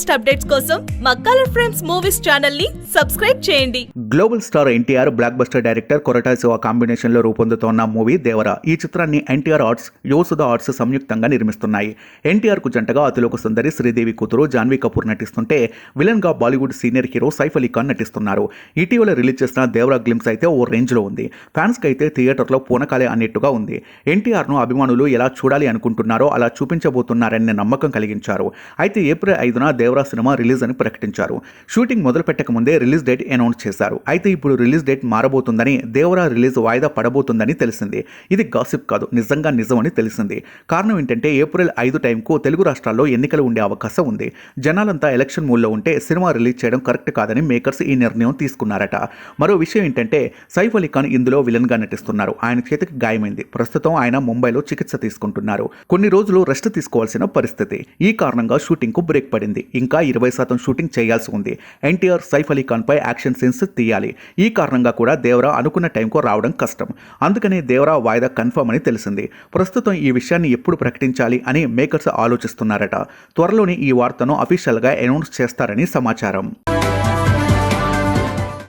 Latest updates కోసం మా colour frames movies ఛానల్ని సబ్స్క్రైబ్ చేయండి. Global star NTR block buster director Koratala Siva కాంబినేషన్లో రూపొందుతోన్న మూవీ దేవర. ఈ చిత్రాన్ని ఎన్టీఆర్ ఆర్ట్స్ యోసుధ ఆర్ట్స్ సంయుక్తంగా నిర్మిస్తున్నాయి. ఎన్టీఆర్కు జంటగా అతిలోక సుందరి శ్రీదేవి కూతురు జాన్వీ కపూర్ నటిస్తుంటే విలన్గా Bollywood senior hero Saif Ali Khan నటిస్తున్నారు. ఇటీవల రిలీజ్ చేసిన దేవర గ్లిమ్స్ అయితే ఓ రేంజ్లో ఉంది. ఫ్యాన్స్కి అయితే థియేటర్లో పూనకాలే అన్నట్టుగా ఉంది. ఎన్టీఆర్ను అభిమానులు ఎలా చూడాలి అనుకుంటున్నారో అలా చూపించబోతున్నారనే నమ్మకం కలిగించారు. అయితే ఏప్రిల్ ఐదున దేవరా సినిమా రిలీజ్ అని ప్రకటించారు. షూటింగ్ మొదలు పెట్టక ముందే రిలీజ్ డేట్ అనౌన్స్ చేశారు. అయితే ఇప్పుడు రిలీజ్ డేట్ మారబోతుందని దేవరా రిలీజ్ వాయిదా పడబోతుందని తెలిసింది. ఇది గాసిప్ కాదు నిజంగా నిజమని తెలిసింది. కారణం ఏంటంటే ఏప్రిల్ ఐదు టైంకు తెలుగు రాష్ట్రాల్లో ఎన్నికలు ఉండే అవకాశం ఉంది. జనాలంతా ఎలక్షన్ మూడ్లో ఉంటే సినిమా రిలీజ్ చేయడం కరెక్ట్ కాదని మేకర్స్ ఈ నిర్ణయం తీసుకున్నారట. మరో విషయం ఏంటంటే సైఫ్ అలీ ఖాన్ ఇందులో విలన్గా నటిస్తున్నారు. ఆయన చేతికి గాయమైంది. ప్రస్తుతం ఆయన ముంబైలో చికిత్స తీసుకుంటున్నారు. కొన్ని రోజులు రెస్ట్ తీసుకోవాల్సిన పరిస్థితి. ఈ కారణంగా షూటింగ్కు బ్రేక్ పడింది. ఇంకా ఇరవై శాతం షూటింగ్ చేయాల్సి ఉంది. ఎన్టీఆర్ సైఫ్ అలీ ఖాన్ పై యాక్షన్ సీన్స్ తీయాలి. ఈ కారణంగా కూడా దేవరా అనుకున్న టైంకు రావడం కష్టం. అందుకనే దేవరా వాయిదా కన్ఫర్మ్ అని తెలిసింది. ప్రస్తుతం ఈ విషయాన్ని ఎప్పుడు ప్రకటించాలి అని మేకర్స్ ఆలోచిస్తున్నారట. త్వరలోనే ఈ వార్తను అఫీషియల్గా అనౌన్స్ చేస్తారని సమాచారం.